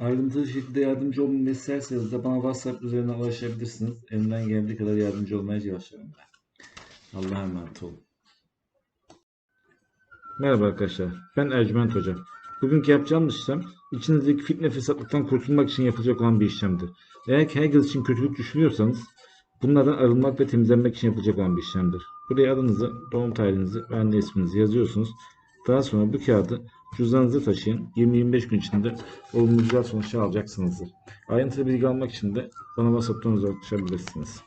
Ayrıntılı şekilde yardımcı olmamı isterseniz de bana WhatsApp üzerinden ulaşabilirsiniz. Elimden geldiği kadar yardımcı olmaya çalışıyorum ben. Allah'a emanet olun. Merhaba arkadaşlar. Ben Ercüment Hoca. Bugünkü yapacağımız işlem içinizdeki fitne fesatlıktan kurtulmak için yapılacak olan bir işlemdir. Eğer ki herkes için kötülük düşünüyorsanız bunlardan arınmak ve temizlenmek için yapılacak olan bir işlemdir. Buraya adınızı, doğum tarihinizi ve anne isminizi yazıyorsunuz. Daha sonra bu kağıdı cüzdanınıza taşıyın. 20-25 gün içinde olumlu güzel sonuçlar alacaksınızdır. Ayrıntılı bilgi almak için de bana WhatsApp'tan ulaşabilirsiniz.